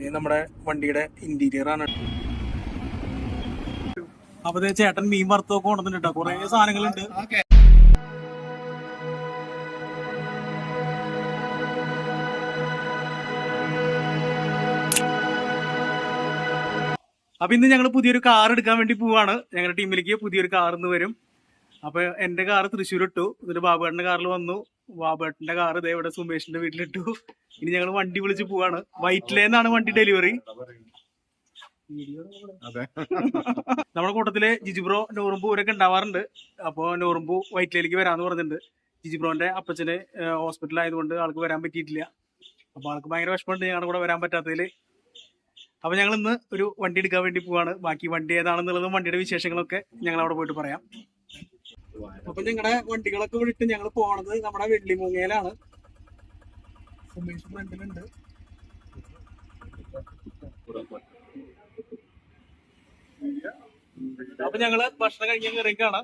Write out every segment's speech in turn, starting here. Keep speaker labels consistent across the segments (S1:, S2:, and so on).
S1: ഇത് നമ്മുടെ വണ്ടിയുടെ ഇന്റീരിയർ ആണ്. അപ്പൊ ചേട്ടൻ മീൻ വറുത്തൊക്കെ കൊണ്ടുവന്നിട്ടോ കുറെ സാധനങ്ങളുണ്ട്. അപ്പൊ ഇന്ന് ഞങ്ങൾ പുതിയൊരു കാർ എടുക്കാൻ വേണ്ടി പോവാണ്. ഞങ്ങളുടെ ടീമിലേക്ക് പുതിയൊരു കാർ ഇന്ന് വരും. അപ്പൊ എന്റെ കാർ തൃശ്ശൂർ ഇട്ടു ഇതിന്റെ ബാബുവേട്ടന്റെ കാറിൽ വന്നു. ബാബുവേട്ടന്റെ കാർ ഇതേ ഇവിടെ സുമേഷിന്റെ വീട്ടിലിട്ടു. ഇനി ഞങ്ങൾ വണ്ടി വിളിച്ച് പോവാണ്. വൈറ്റിലേന്നാണ് വണ്ടി ഡെലിവറി. നമ്മുടെ കൂട്ടത്തിൽ ജിജിബ്രോ നോറുമ്പു ഇവരൊക്കെ ഉണ്ടാവാറുണ്ട്. അപ്പോ നോറുമ്പു വൈറ്റിലേക്ക് വരാന്ന് പറഞ്ഞിട്ടുണ്ട്. ജിജിബ്രോന്റെ അപ്പച്ചന് ഹോസ്പിറ്റൽ ആയതുകൊണ്ട് ആൾക്ക് വരാൻ പറ്റിയിട്ടില്ല. അപ്പൊ ആൾക്ക് ഭയങ്കര വിഷമമുണ്ട് ഞങ്ങളുടെ കൂടെ വരാൻ പറ്റാത്തതിൽ. അപ്പൊ ഞങ്ങൾ ഇന്ന് ഒരു വണ്ടി എടുക്കാൻ വേണ്ടി പോവാണ്. ബാക്കി വണ്ടി ഏതാണെന്നുള്ളതും വണ്ടിയുടെ വിശേഷങ്ങളൊക്കെ ഞങ്ങൾ അവിടെ പോയിട്ട് പറയാം. അപ്പൊ ഞങ്ങളുടെ വണ്ടികളൊക്കെ വിട്ട് ഞങ്ങൾ പോണത് നമ്മുടെ വെള്ളിമൂങ്ങയിലാണ്. സുമേഷ് ഫ്രണ്ടിലുണ്ട് അപ്പൊ ഞങ്ങൾ ഭക്ഷണം കഴിക്കാൻ കയറിക്കാണ്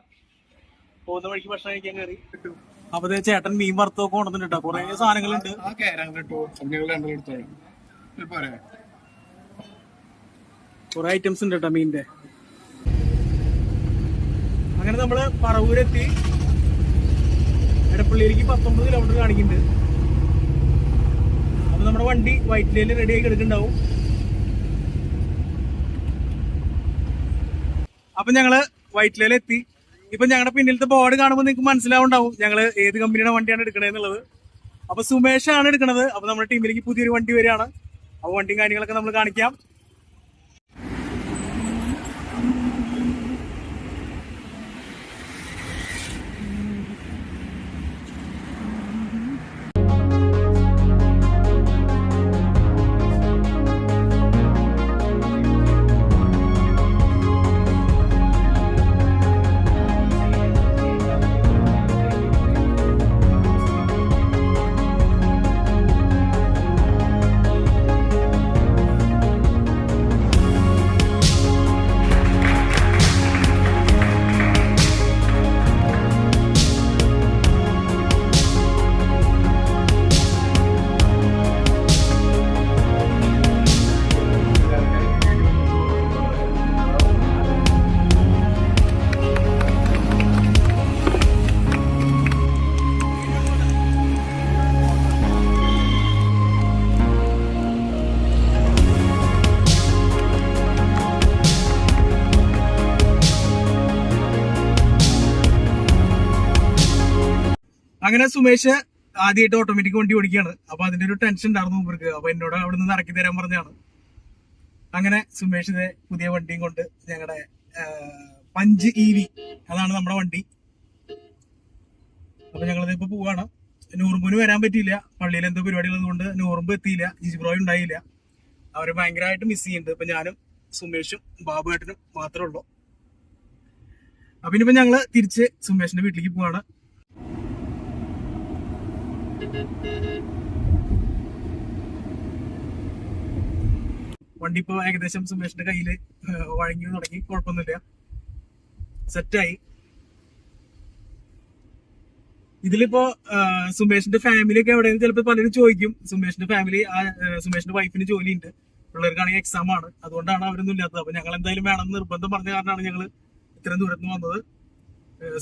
S1: പോകുന്ന വഴിക്ക് ഭക്ഷണം കഴിക്കാൻ കയറി അപ്പൊ ചേട്ടൻ മീൻ വറുത്തൊക്കെ കൊണ്ടുവന്നിട്ടുണ്ട്. കുറെ സാധനങ്ങളുണ്ട്. കുറെ ഐറ്റംസ് ഉണ്ട് കേട്ടോ മീനിന്റെ അങ്ങനെ നമ്മൾ പറവൂരെത്തി. എടപ്പള്ളിയിലേക്ക് പത്തൊമ്പത് കിലോമീറ്റർ കാണിക്കുന്നുണ്ട്. അപ്പൊ നമ്മുടെ വണ്ടി വൈറ്റിലേൽ റെഡി ആയി കിടക്കുന്നുണ്ടാവും. ഞങ്ങൾ വൈറ്റിലേൽ എത്തി. ഇപ്പൊ ഞങ്ങളുടെ പിന്നിലത്തെ ബോർഡ് കാണുമ്പോൾ നിങ്ങൾക്ക് മനസ്സിലാവുണ്ടാവും. ഞങ്ങൾ ഏത് കമ്പനിയുടെ വണ്ടിയാണ് എടുക്കണതെന്നുള്ളത് അപ്പൊ സുമേഷ് ആണ് എടുക്കണത്. അപ്പൊ നമ്മുടെ ടീമിലേക്ക് പുതിയൊരു വണ്ടി വരികയാണ്. അപ്പൊ വണ്ടിയും കാര്യങ്ങളൊക്കെ നമ്മൾ കാണിക്കാം. അങ്ങനെ സുമേഷ് ആദ്യമായിട്ട് ഓട്ടോമാറ്റിക് വണ്ടി ഓടിക്കുകയാണ്. അപ്പൊ അതിന്റെ ഒരു ടെൻഷൻ ഉണ്ടായിരുന്നു ഇവർക്ക്. അപ്പൊ എന്നോട് അവിടെ നിന്ന് ഇറക്കി തരാൻ പറഞ്ഞാണ് അങ്ങനെ സുമേഷ് ഇതേ പുതിയ വണ്ടിയും കൊണ്ട് ഞങ്ങളുടെ പഞ്ച് ഇ വി അതാണ് നമ്മുടെ വണ്ടി. അപ്പൊ ഞങ്ങളിത് ഇപ്പൊ പോവാണ്. നൂറുമ്പൂന് വരാൻ പറ്റിയില്ല. പള്ളിയിൽ എന്തോ പരിപാടികൾ കൊണ്ട് നൂറുമ്പ് എത്തിയില്ല. ജിജിബ്രോ ഉണ്ടായില്ല. അവരെ ഭയങ്കരമായിട്ട് മിസ് ചെയ്യുന്നുണ്ട്. ഇപ്പൊ ഞാനും സുമേഷും ബാബുവേട്ടനും മാത്രമേ ഉള്ളൂ. അപ്പൊ ഇനിയിപ്പോ ഞങ്ങൾ തിരിച്ച് സുമേഷിന്റെ വീട്ടിലേക്ക് പോവാണ്. വണ്ടി ഇപ്പൊ ഏകദേശം സുമേഷിന്റെ കയ്യിൽ വഴങ്ങി തുടങ്ങി. കുഴപ്പമൊന്നുമില്ല. സെറ്റായി. ഇതിലിപ്പോ സുമേഷിന്റെ ഫാമിലി ഒക്കെ എവിടെയെന്ന് ചിലപ്പോൾ പലരും ചോദിക്കും. സുമേഷിന്റെ ഫാമിലി ആ സുമേഷിന്റെ വൈഫിന് ജോലിയുണ്ട്. പിള്ളേർക്കാണെങ്കിൽ എക്സാം ആണ്. അതുകൊണ്ടാണ് അവരൊന്നും ഇല്ലാത്തത്. അപ്പൊ ഞങ്ങൾ എന്തായാലും വേണം നിർബന്ധം പറഞ്ഞ കാരണമാണ് ഞങ്ങൾ ഇത്രയും ദൂരത്ത് വന്നത്.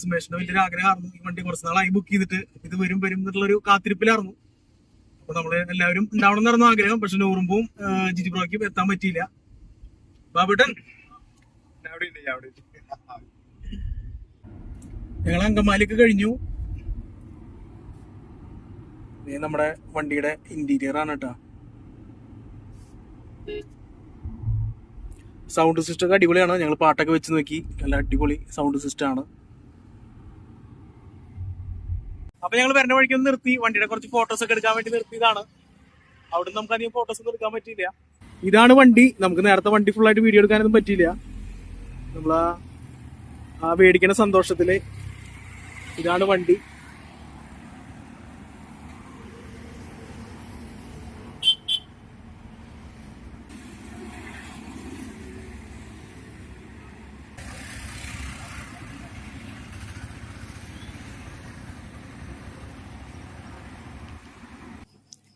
S1: സുമേഷിന്റെ വലിയൊരു ആഗ്രഹമായിരുന്നു. ഈ വണ്ടി കുറച്ച് നാളായി ബുക്ക് ചെയ്തിട്ട് ഇത് വരും വരും എന്നുള്ളൊരു കാത്തിരിപ്പിലായിരുന്നു. അപ്പൊ നമ്മൾ എല്ലാവരും ഉണ്ടാവണം എന്നായിരുന്നു ആഗ്രഹം. പക്ഷെ നൂറുമ്പും ജിജി ബ്രോയ്ക്കും എത്താൻ പറ്റിയില്ല. ബാബുട്ടൻ? ഞങ്ങൾ അങ്കമാലിക്ക് കഴിഞ്ഞു. നമ്മുടെ വണ്ടിയുടെ ഇന്റീരിയർ ആണ് കേട്ടോ. സൗണ്ട് സിസ്റ്റം ഒക്കെ അടിപൊളിയാണ്. ഞങ്ങൾ പാട്ടൊക്കെ വെച്ച് നോക്കി. നല്ല അടിപൊളി സൗണ്ട് സിസ്റ്റം ആണ്. അപ്പൊ ഞങ്ങൾ വരുന്ന വഴിക്ക് നിർത്തി. വണ്ടിയുടെ കുറച്ച് ഫോട്ടോസ് ഒക്കെ എടുക്കാൻ വേണ്ടി നിർത്തിയതാണ്. അവിടെ നമുക്ക് അധികം ഫോട്ടോസ് ഒന്നും എടുക്കാൻ പറ്റിയില്ല. ഇതാണ് വണ്ടി. നമുക്ക് നേരത്തെ വണ്ടി ഫുൾ ആയിട്ട് വീഡിയോ എടുക്കാനൊന്നും പറ്റിയില്ല. നമ്മളാ ആ വേടിക്കണ സന്തോഷത്തിൽ ഇതാണ് വണ്ടി.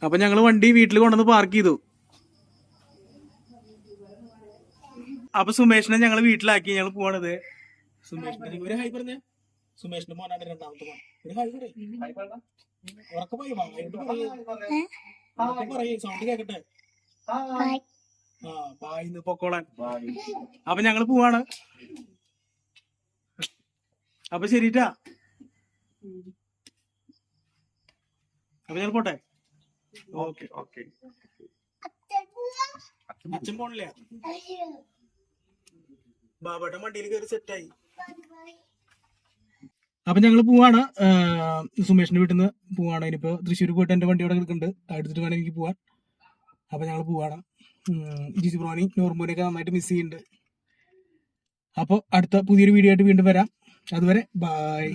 S1: അപ്പൊ ഞങ്ങൾ വണ്ടി വീട്ടിൽ കൊണ്ടുവന്ന് പാർക്ക് ചെയ്തു. അപ്പൊ സുമേഷിനെ ഞങ്ങൾ വീട്ടിലാക്കി ഞങ്ങൾ പോണത്. ഒരു ഹായ് പറഞ്ഞേ? സുമേഷിന്റെ മോനാണ് രണ്ടാമത്തെ മോൻ. ഒരു ഹായ് പറയും. ഉറക്കെ പറയും? പറയും. സൗണ്ട് കേക്കട്ടെ? ആ. ബായിന്ന് പൊക്കോളാൻ. അപ്പൊ ഞങ്ങൾ പോവാണ്. അപ്പൊ ശരിട്ടാ. അപ്പൊ ഞങ്ങൾ പോട്ടെ? Okay
S2: okay.
S1: അച്ഛൻ പോണില്ല ബാബയുടെ വണ്ടിയിൽ കയറി സെറ്റായി അപ്പൊ ഞങ്ങൾ പോവാണ്. സുമേഷിന്റെ വീട്ടിൽ നിന്ന് പോവാണ്. ഇനിയിപ്പോ തൃശ്ശൂർ പോയിട്ട് എന്റെ വണ്ടി അവിടെ കിടക്കുന്നുണ്ട്. എടുത്തിട്ട് വേണം എനിക്ക് പോവാൻ. അപ്പൊ ഞങ്ങൾ പോവാണ്. ജിജി ബ്രോണി നോർമോനെയൊക്കെ നന്നായിട്ട് മിസ് ചെയ്യുന്നുണ്ട്. അപ്പോൾ അടുത്ത പുതിയൊരു വീഡിയോ ആയിട്ട് വീണ്ടും വരാം. അതുവരെ
S2: ബൈ